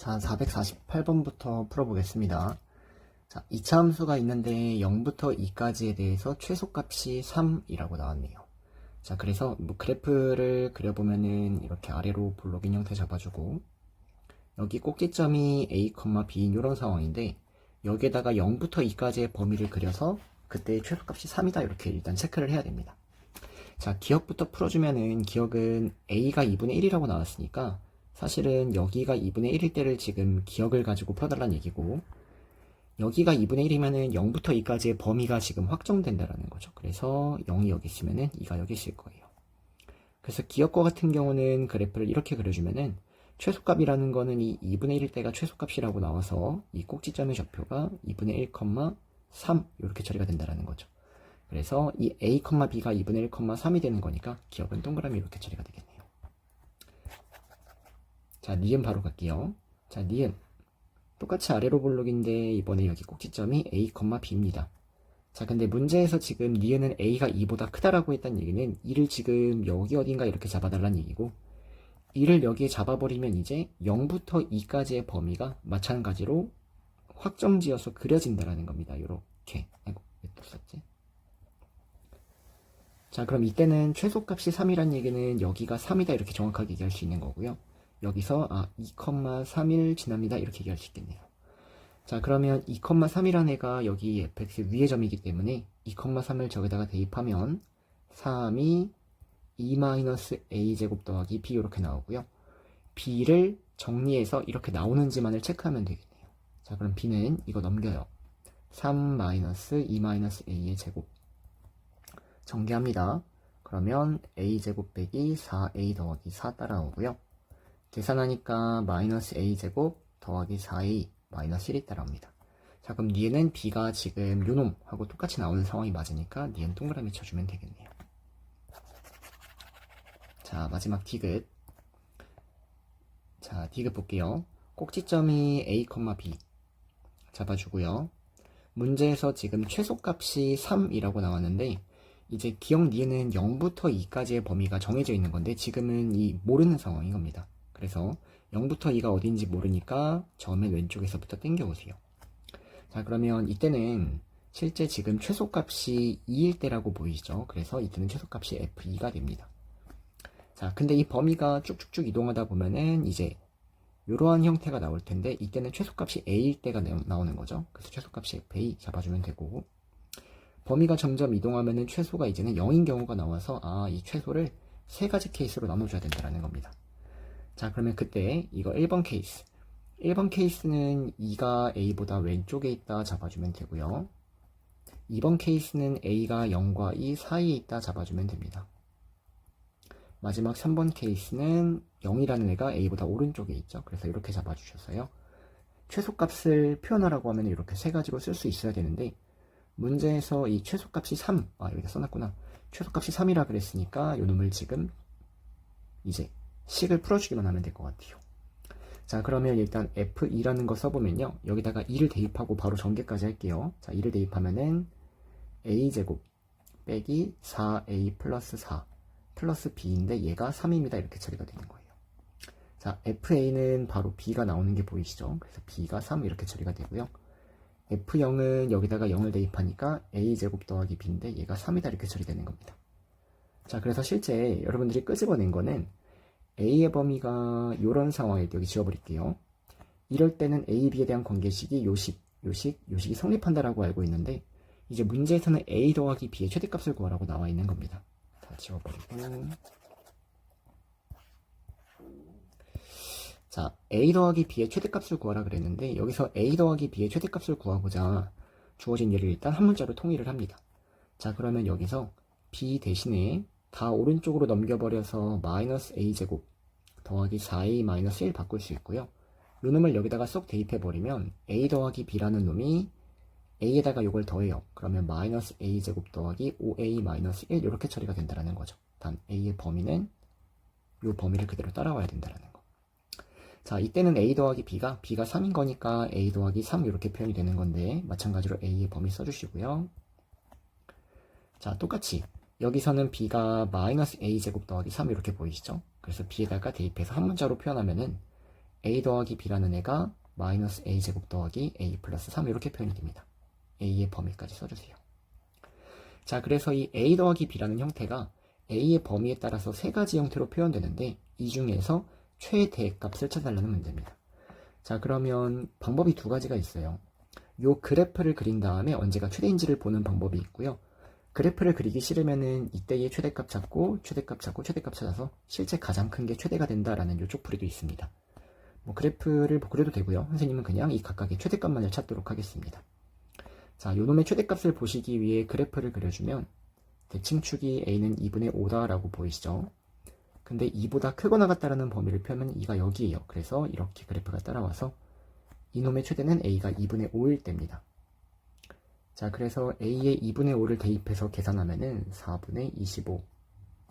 자, 448번부터 풀어보겠습니다. 자, 2차 함수가 있는데 0부터 2까지에 대해서 최소값이 3이라고 나왔네요. 자, 그래서 뭐 그래프를 그려보면은 이렇게 아래로 블록인 형태 잡아주고 여기 꼭지점이 A, B인 이런 상황인데 여기에다가 0부터 2까지의 범위를 그려서 그때의 최소값이 3이다 이렇게 일단 체크를 해야 됩니다. 자, 기억부터 풀어주면은 기억은 A가 2분의 1이라고 나왔으니까 사실은 여기가 2분의 1일 때를 지금 기억을 가지고 풀어달라는 얘기고 여기가 2분의 1이면은 0부터 2까지의 범위가 지금 확정된다라는 거죠. 그래서 0이 여기 있으면은 2가 여기 있을 거예요. 그래서 기억과 같은 경우는 그래프를 이렇게 그려주면은 최소값이라는 거는 이 2분의 1일 때가 최소값이라고 나와서 이 꼭지점의 좌표가 2분의 1, 3 이렇게 처리가 된다라는 거죠. 그래서 이 a, b가 2분의 1, 3이 되는 거니까 기억은 동그라미 이렇게 처리가 되겠네요. 자, 니은 바로 갈게요. 자, 니은. 똑같이 아래로 볼록인데 이번에 여기 꼭지점이 a, b입니다. 자, 근데 문제에서 지금 니은은 a가 2보다 크다라고 했다는 얘기는 2를 지금 여기 어딘가 이렇게 잡아달라는 얘기고 2를 여기에 잡아버리면 이제 0부터 2까지의 범위가 마찬가지로 확정지어서 그려진다라는 겁니다. 요렇게. 아이고, 왜 또 썼지? 자, 그럼 이때는 최소값이 3이란 얘기는 여기가 3이다 이렇게 정확하게 얘기할 수 있는 거고요. 여기서 아 2,3일 지납니다 이렇게 얘기할 수 있겠네요. 자 그러면 2,3이라는 애가 여기 fx 위의 점이기 때문에 2,3을 저기다가 대입하면 3이 2-a 제곱 더하기 b 이렇게 나오고요. b를 정리해서 이렇게 나오는지만을 체크하면 되겠네요. 자 그럼 b는 이거 넘겨요. 3-2-a의 제곱 정리합니다. 그러면 a 제곱 빼기 4a 더하기 4 따라오고요. 계산하니까 마이너스 a제곱 더하기 4a 마이너스 1이 따라옵니다. 자 그럼 니은은 b가 지금 요놈하고 똑같이 나오는 상황이 맞으니까 니은 동그라미 쳐주면 되겠네요. 자 마지막 디귿 자 디귿 볼게요. 꼭지점이 a, b 잡아주고요. 문제에서 지금 최소값이 3이라고 나왔는데 이제 기억 니은은 0부터 2까지의 범위가 정해져 있는 건데 지금은 이 모르는 상황인 겁니다. 그래서 0부터 2가 어딘지 모르니까 처음에 왼쪽에서부터 땡겨오세요. 자 그러면 이때는 실제 지금 최소값이 2일 때라고 보이죠. 그래서 이때는 최소값이 F2가 됩니다. 자 근데 이 범위가 쭉쭉쭉 이동하다 보면은 이제 이러한 형태가 나올 텐데 이때는 최소값이 A일 때가 나오는 거죠. 그래서 최소값이 FA 잡아주면 되고 범위가 점점 이동하면은 최소가 이제는 0인 경우가 나와서 아 이 최소를 세 가지 케이스로 나눠줘야 된다는 겁니다. 자 그러면 그때 이거 1번 케이스. 1번 케이스는 2가 A보다 왼쪽에 있다 잡아주면 되고요. 2번 케이스는 A가 0과 2 사이에 있다 잡아주면 됩니다. 마지막 3번 케이스는 0이라는 애가 A보다 오른쪽에 있죠. 그래서 이렇게 잡아주셨어요. 최소값을 표현하라고 하면 이렇게 세 가지로 쓸 수 있어야 되는데 문제에서 이 최소값이 3, 아 여기다 써놨구나. 최소값이 3이라 그랬으니까 요 놈을 지금 이제 식을 풀어주기만 하면 될 것 같아요. 자 그러면 일단 F2라는 거 써보면요. 여기다가 2를 대입하고 바로 전개까지 할게요. 자 2를 대입하면은 A제곱 빼기 4A 플러스 4 플러스 B인데 얘가 3입니다. 이렇게 처리가 되는 거예요. 자 FA는 바로 B가 나오는 게 보이시죠? 그래서 B가 3 이렇게 처리가 되고요. F0은 여기다가 0을 대입하니까 A제곱 더하기 B인데 얘가 3이다 이렇게 처리되는 겁니다. 자 그래서 실제 여러분들이 끄집어낸 거는 A의 범위가 이런 상황에 여기 지워버릴게요. 이럴 때는 A, B에 대한 관계식이 요식, 요식, 요식이 성립한다라고 알고 있는데 이제 문제에서는 A 더하기 B의 최대값을 구하라고 나와 있는 겁니다. 다 지워버리고 자, A 더하기 B의 최대값을 구하라 그랬는데 여기서 A 더하기 B의 최대값을 구하고자 주어진 예를 일단 한 문자로 통일을 합니다. 자, 그러면 여기서 B 대신에 다 오른쪽으로 넘겨버려서 마이너스 a제곱 더하기 4a 마이너스 1 바꿀 수 있고요. 요 놈을 여기다가 쏙 대입해버리면 a 더하기 b라는 놈이 a에다가 요걸 더해요. 그러면 마이너스 a제곱 더하기 5a 마이너스 1 이렇게 처리가 된다는 거죠. 단 a의 범위는 요 범위를 그대로 따라와야 된다는 거. 자 이때는 a 더하기 b가 b가 3인 거니까 a 더하기 3 이렇게 표현이 되는 건데 마찬가지로 a의 범위 써주시고요. 자 똑같이 여기서는 b가 마이너스 a제곱 더하기 3 이렇게 보이시죠? 그래서 b에다가 대입해서 한 문자로 표현하면은 a 더하기 b라는 애가 마이너스 a제곱 더하기 a 플러스 3 이렇게 표현이 됩니다. a의 범위까지 써주세요. 자, 그래서 이 a 더하기 b라는 형태가 a의 범위에 따라서 세 가지 형태로 표현되는데 이 중에서 최대값을 찾아달라는 문제입니다. 자, 그러면 방법이 두 가지가 있어요. 요 그래프를 그린 다음에 언제가 최대인지를 보는 방법이 있고요. 그래프를 그리기 싫으면은 이때의 최대값 찾고 최대값 찾고 최대값 찾아서 실제 가장 큰 게 최대가 된다라는 요 쪽 풀이도 있습니다. 뭐 그래프를 그려도 되고요. 선생님은 그냥 이 각각의 최대값만을 찾도록 하겠습니다. 자, 요놈의 최대값을 보시기 위해 그래프를 그려주면 대칭축이 a는 2분의 5다라고 보이시죠? 근데 2보다 크거나 같다라는 범위를 펴면 2가 여기에요. 그래서 이렇게 그래프가 따라와서 이놈의 최대는 a가 2분의 5일 때입니다. 자, 그래서 a의 2분의 5를 대입해서 계산하면은 4분의 25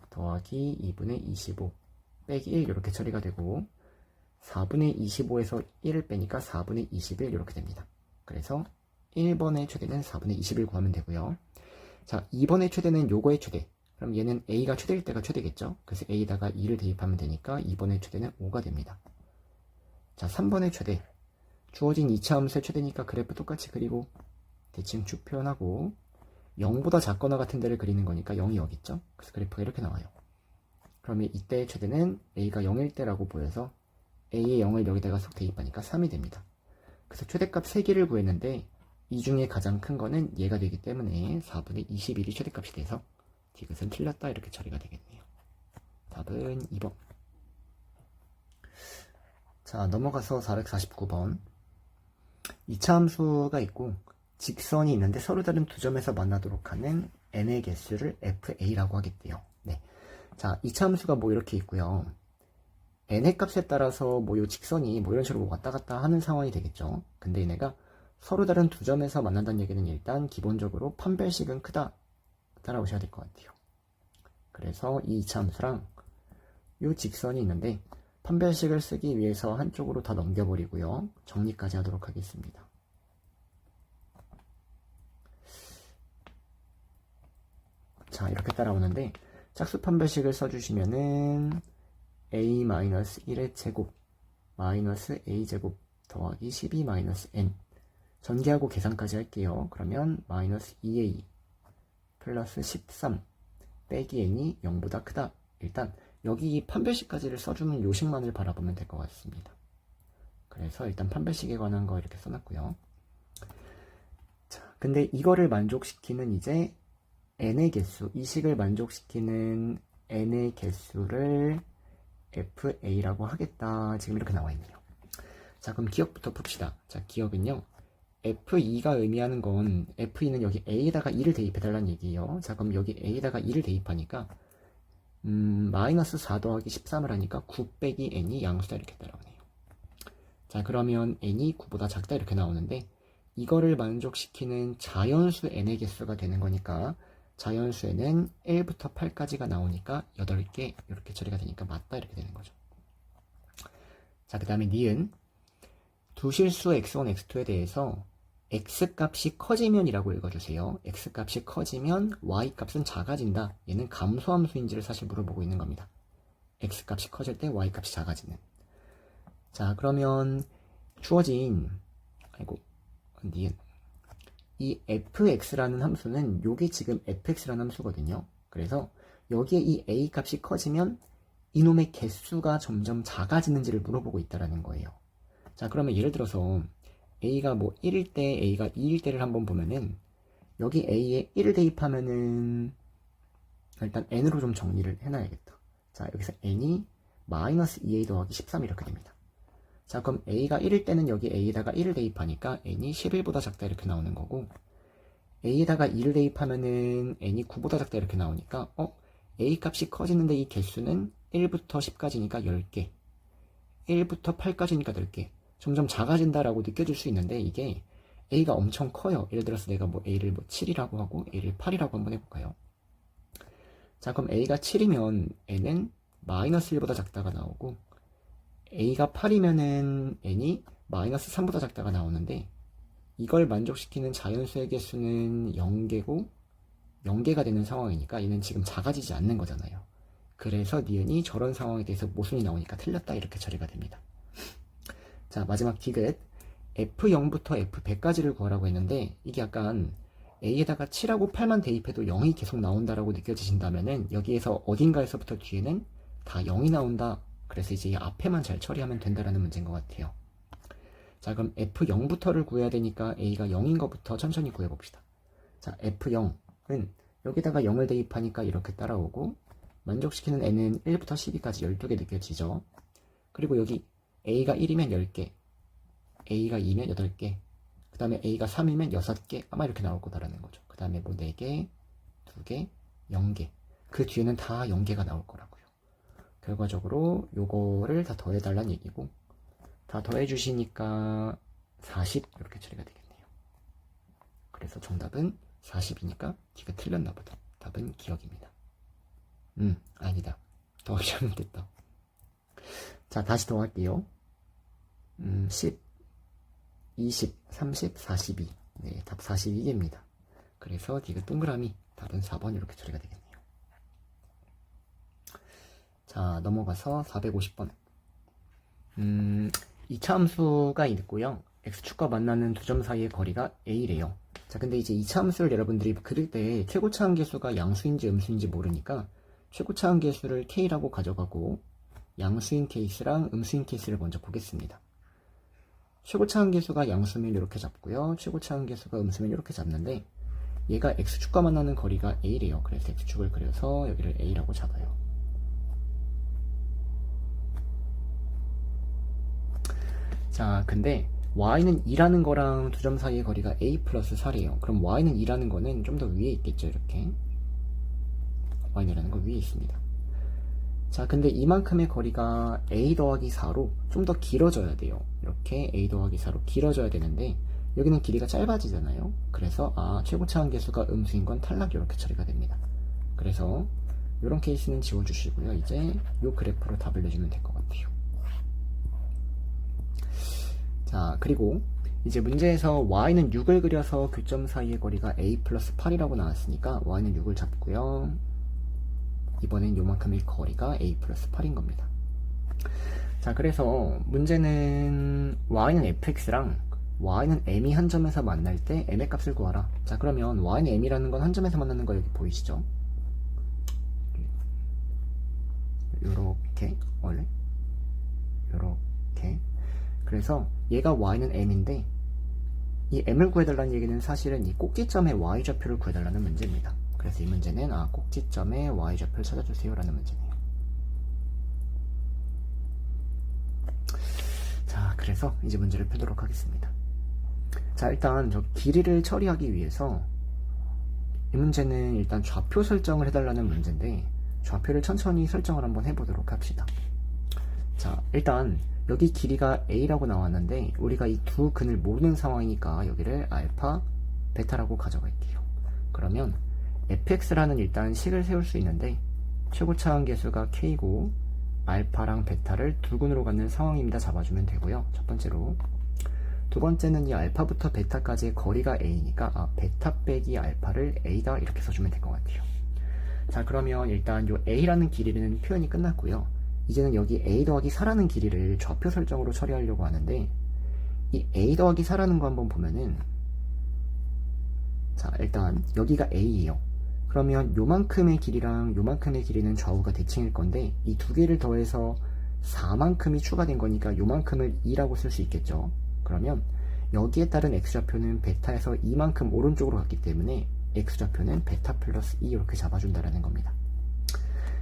더하기 2분의 25 빼기 1 이렇게 처리가 되고 4분의 25에서 1을 빼니까 4분의 21 이렇게 됩니다. 그래서 1번의 최대는 4분의 20을 구하면 되고요. 자, 2번의 최대는 요거의 최대. 그럼 얘는 a가 최대일 때가 최대겠죠? 그래서 a에다가 2를 대입하면 되니까 2번의 최대는 5가 됩니다. 자, 3번의 최대. 주어진 2차 함수의 최대니까 그래프 똑같이 그리고 대칭 쭉 표현하고 0보다 작거나 같은 데를 그리는 거니까 0이 여기 있죠? 그래서 그래프가 이렇게 나와요. 그러면 이때의 최대는 a가 0일 때라고 보여서 a의 0을 여기다가 쏙 대입하니까 3이 됩니다. 그래서 최대값 3개를 구했는데 이 중에 가장 큰 거는 얘가 되기 때문에 4분의 21이 최대값이 돼서 디귿은 틀렸다 이렇게 처리가 되겠네요. 답은 2번. 자 넘어가서 449번 2차 함수가 있고 직선이 있는데 서로 다른 두 점에서 만나도록 하는 n의 개수를 fa라고 하겠대요. 네. 자 2차 함수가 뭐 이렇게 있고요. n의 값에 따라서 뭐요 직선이 뭐 이런 식으로 왔다 갔다 하는 상황이 되겠죠. 근데 얘네가 서로 다른 두 점에서 만난다는 얘기는 일단 기본적으로 판별식은 크다 따라오셔야 될 것 같아요. 그래서 이 2차 함수랑 요 직선이 있는데 판별식을 쓰기 위해서 한쪽으로 다 넘겨버리고요. 정리까지 하도록 하겠습니다. 자 이렇게 따라오는데 짝수 판별식을 써주시면은 a-1의 제곱 마이너스 a제곱 더하기 12-n 전개하고 계산까지 할게요. 그러면 마이너스 2a 플러스 13 빼기 n이 0보다 크다. 일단 여기 판별식까지를 써주는 요식만을 바라보면 될 것 같습니다. 그래서 일단 판별식에 관한 거 이렇게 써놨고요. 자, 근데 이거를 만족시키는 이제 n의 개수, 이 식을 만족시키는 n의 개수를 fa라고 하겠다. 지금 이렇게 나와 있네요. 자, 그럼 기억부터 풉시다. 자, 기억은요. F2가 의미하는 건 F2는 여기 A에다가 2를 대입해달라는 얘기예요. 자 그럼 여기 A에다가 2를 대입하니까 음, 마이너스 4 더하기 13을 하니까 9 빼기 N이 양수다 이렇게 따라오네요. 자 그러면 N이 9보다 작다 이렇게 나오는데 이거를 만족시키는 자연수 N의 개수가 되는 거니까 자연수에는 1부터 8까지가 나오니까 8개 이렇게 처리가 되니까 맞다 이렇게 되는 거죠. 자 그 다음에 니은 두 실수 x1, x2에 대해서 x값이 커지면 이라고 읽어주세요. x값이 커지면 y값은 작아진다. 얘는 감소함수인지를 사실 물어보고 있는 겁니다. x값이 커질 때 y값이 작아지는. 자, 그러면 주어진 아이고 니은 이 fx라는 함수는 요게 지금 fx라는 함수거든요. 그래서 여기에 이 a 값이 커지면 이놈의 개수가 점점 작아지는지를 물어보고 있다라는 거예요. 자, 그러면 예를 들어서 A가 뭐 1일 때, A가 2일 때를 한번 보면은 여기 A에 1을 대입하면은 일단 N으로 좀 정리를 해놔야겠다. 자, 여기서 N이 마이너스 2A 더하기 13 이렇게 됩니다. 자, 그럼 A가 1일 때는 여기 A에다가 1을 대입하니까 N이 11보다 작다 이렇게 나오는 거고 A에다가 2를 대입하면은 N이 9보다 작다 이렇게 나오니까 어? A 값이 커지는데 이 개수는 1부터 10까지니까 10개 1부터 8까지니까 10개 점점 작아진다라고 느껴질 수 있는데 이게 a가 엄청 커요. 예를 들어서 내가 뭐 a를 뭐 7이라고 하고 a를 8이라고 한번 해볼까요? 자 그럼 a가 7이면 n은 마이너스 1보다 작다가 나오고 a가 8이면은 n이 마이너스 3보다 작다가 나오는데 이걸 만족시키는 자연수의 개수는 0개고 0개가 되는 상황이니까 얘는 지금 작아지지 않는 거잖아요. 그래서 니은이 저런 상황에 대해서 모순이 나오니까 틀렸다 이렇게 처리가 됩니다. 자, 마지막 디귿. F0부터 F100까지를 구하라고 했는데, 이게 약간 A에다가 7하고 8만 대입해도 0이 계속 나온다라고 느껴지신다면은, 여기에서 어딘가에서부터 뒤에는 다 0이 나온다. 그래서 이제 이 앞에만 잘 처리하면 된다라는 문제인 것 같아요. 자, 그럼 F0부터를 구해야 되니까 A가 0인 것부터 천천히 구해봅시다. 자, F0은 여기다가 0을 대입하니까 이렇게 따라오고, 만족시키는 N은 1부터 12까지 12개 느껴지죠. 그리고 여기 A가 1이면 10개, A가 2면 8개, 그 다음에 A가 3이면 6개, 아마 이렇게 나올 거다라는 거죠. 그 다음에 뭐 4개, 2개, 0개. 그 뒤에는 다 0개가 나올 거라고요. 결과적으로 요거를 다 더해달라는 얘기고, 다 더해주시니까 40 이렇게 처리가 되겠네요. 그래서 정답은 40이니까 D가 틀렸나 보다. 답은 기억입니다. 음, 아니다. 더하기 하면 됐다. 자, 다시 더할게요. 음, 10, 20, 30, 42. 네, 답 42개입니다. 그래서 D가 동그라미, 답은 4번 이렇게 처리가 되겠네요. 자, 넘어가서 450번. 음, 2차 함수가 있고요. x축과 만나는 두 점 사이의 거리가 a래요. 자, 근데 이제 2차 함수를 여러분들이 그릴 때 최고차 함계수가 양수인지 음수인지 모르니까 최고차 함계수를 k라고 가져가고 양수인 케이스랑 음수인 케이스를 먼저 보겠습니다. 최고차 함계수가 양수면 이렇게 잡고요. 최고차 함계수가 음수면 이렇게 잡는데 얘가 x축과 만나는 거리가 a래요. 그래서 x축을 그려서 여기를 a라고 잡아요. 자, 근데 y는 2라는 거랑 두 점 사이의 거리가 a 플러스 4래요. 그럼 y는 2라는 거는 좀 더 위에 있겠죠, 이렇게. y라는 거 위에 있습니다. 자, 근데 이만큼의 거리가 a 더하기 4로 좀 더 길어져야 돼요. 이렇게 a 더하기 4로 길어져야 되는데 여기는 길이가 짧아지잖아요. 그래서 아, 최고차 한계수가 음수인 건 탈락 이렇게 처리가 됩니다. 그래서 이런 케이스는 지워주시고요. 이제 이 그래프로 답을 내주면 될 것 같아요. 자, 그리고 이제 문제에서 y는 6을 그려서 교점 사이의 거리가 a 플러스 8이라고 나왔으니까 y는 6을 잡고요. 이번엔 요만큼의 거리가 a 플러스 8인 겁니다. 자, 그래서 문제는 y는 fx랑 y는 m이 한 점에서 만날 때 m의 값을 구하라. 자, 그러면 y는 m이라는 건 한 점에서 만나는 거 여기 보이시죠? 요렇게 원래 요렇게 그래서 얘가 y는 m인데 이 m을 구해달라는 얘기는 사실은 이 꼭지점의 y좌표를 구해달라는 문제입니다. 그래서 이 문제는 아 꼭지점의 y좌표를 찾아주세요 라는 문제네요. 자 그래서 이제 문제를 펴도록 하겠습니다. 자 일단 저 길이를 처리하기 위해서 이 문제는 일단 좌표 설정을 해달라는 문제인데 좌표를 천천히 설정을 한번 해보도록 합시다. 자 일단 여기 길이가 a라고 나왔는데 우리가 이 두 근을 모르는 상황이니까 여기를 알파, 베타라고 가져갈게요. 그러면 fx라는 일단 식을 세울 수 있는데 최고차 한계수가 k고 알파랑 베타를 두 근으로 갖는 상황입니다. 잡아주면 되고요. 첫 번째로 두 번째는 이 알파부터 베타까지의 거리가 a니까 아, 베타 빼기 알파를 a다 이렇게 써주면 될 것 같아요. 자 그러면 일단 요 a라는 길이는 표현이 끝났고요. 이제는 여기 a 더하기 4라는 길이를 좌표 설정으로 처리하려고 하는데 이 a 더하기 4라는 거 한번 보면은 자 일단 여기가 a예요. 그러면 요만큼의 길이랑 요만큼의 길이는 좌우가 대칭일 건데 이 두 개를 더해서 4만큼이 추가된 거니까 요만큼을 2라고 쓸 수 있겠죠. 그러면 여기에 따른 x좌표는 베타에서 이만큼 오른쪽으로 갔기 때문에 x좌표는 베타 플러스 2 이렇게 잡아준다라는 겁니다.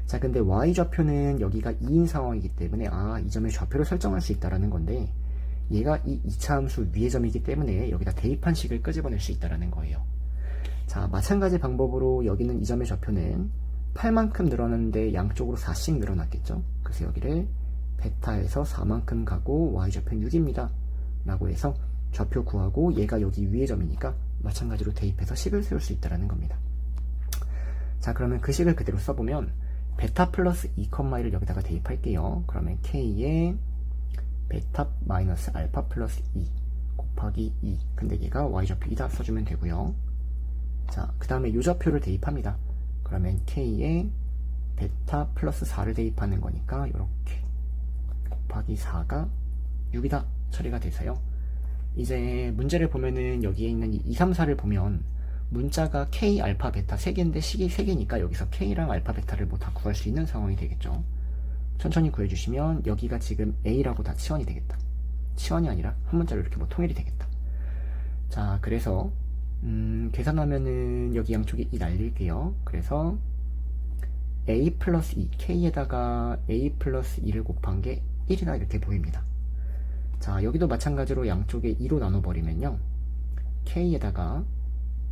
자, 근데 y좌표는 여기가 2인 상황이기 때문에 아, 이 점의 좌표를 설정할 수 있다라는 건데 얘가 이 2차 함수 위의 점이기 때문에 여기다 대입한 식을 끄집어낼 수 있다라는 거예요. 자, 마찬가지 방법으로 여기는 이 점의 좌표는 8만큼 늘어났는데 양쪽으로 4씩 늘어났겠죠. 그래서 여기를 베타에서 4만큼 가고 y좌표는 6입니다. 라고 해서 좌표 구하고 얘가 여기 위의 점이니까 마찬가지로 대입해서 식을 세울 수 있다라는 겁니다. 자, 그러면 그 식을 그대로 써보면 베타 플러스 2,1을 여기다가 대입할게요. 그러면 k에 베타 마이너스 알파 플러스 2 곱하기 2 근데 얘가 y좌표 2다 써주면 되고요. 자, 그 다음에 요 좌표를 대입합니다. 그러면 k에 베타 플러스 4를 대입하는 거니까 이렇게 곱하기 4가 6이다 처리가 돼서요. 이제 문제를 보면은 여기에 있는 이 2, 3, 4를 보면 문자가 K, 알파, 베타 3개인데 식이 3개니까 여기서 K랑 알파, 베타를 뭐다 구할 수 있는 상황이 되겠죠. 천천히 구해주시면 여기가 지금 A라고 다 치환이 되겠다. 치환이 아니라 한 문자로 이렇게 뭐 통일이 되겠다. 자, 그래서 음, 계산하면은 여기 양쪽에 2 날릴게요. 그래서 A 플러스 2, K에다가 A 플러스 2를 곱한 게 1이다 이렇게 보입니다. 자, 여기도 마찬가지로 양쪽에 2로 나눠버리면요. K에다가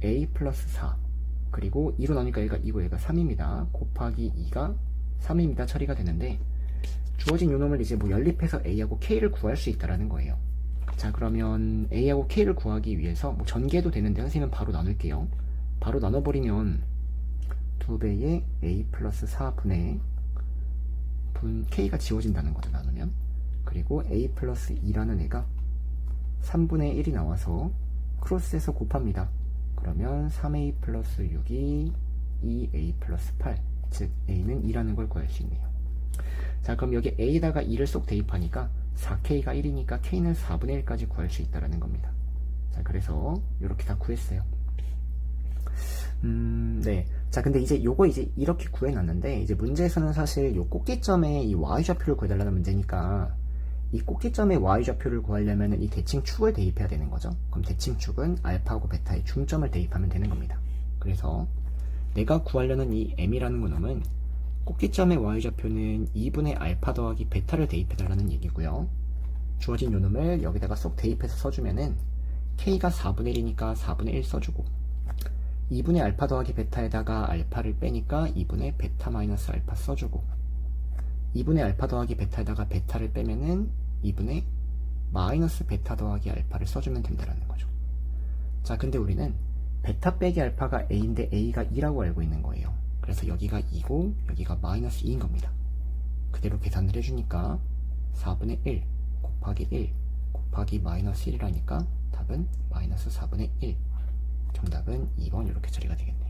A 플러스 4, 그리고 2로 나누니까 얘가 2고 얘가 3입니다. 곱하기 2가 3입니다. 처리가 되는데, 주어진 요놈을 이제 뭐 연립해서 A하고 K를 구할 수 있다라는 거예요. 자, 그러면 A하고 K를 구하기 위해서 뭐 전개도 되는데 선생님은 바로 나눌게요. 바로 나눠버리면 2배의 A 플러스 4분의 분 K가 지워진다는 거죠, 나누면. 그리고 A 플러스 2라는 애가 3분의 1이 나와서 크로스해서 곱합니다. 그러면 3A 플러스 6이 2A 플러스 8, 즉 A는 2라는 걸 구할 수 있네요. 자, 그럼 여기 A에다가 2를 쏙 대입하니까 4K가 1이니까 K는 4분의 1까지 구할 수 있다라는 겁니다. 자, 그래서 이렇게 다 구했어요. 음, 네. 자, 근데 이제 요거 이제 이렇게 구해놨는데, 이제 문제에서는 사실 요 꼭지점에 이 y좌표를 구해달라는 문제니까, 이 꼭지점의 y좌표를 구하려면 이 대칭축을 대입해야 되는 거죠. 그럼 대칭축은 알파하고 베타의 중점을 대입하면 되는 겁니다. 그래서 내가 구하려는 이 m이라는 그놈은 꼭지점의 y좌표는 2분의 알파 더하기 베타를 대입해달라는 얘기고요. 주어진 요놈을 여기다가 쏙 대입해서 써주면은 k가 4분의 1이니까 4분의 1 써주고 2분의 알파 더하기 베타에다가 알파를 빼니까 2분의 베타 마이너스 알파 써주고 2분의 알파 더하기 베타에다가 베타를 빼면은 2분의 마이너스 베타 더하기 알파를 써주면 된다는 거죠. 자, 근데 우리는 베타 빼기 알파가 a인데 a가 2라고 알고 있는 거예요. 그래서 여기가 2고 여기가 마이너스 2인 겁니다. 그대로 계산을 해주니까 4분의 1 곱하기 1 곱하기 마이너스 1이라니까 답은 마이너스 4분의 1 정답은 2번 이렇게 처리가 되겠네요.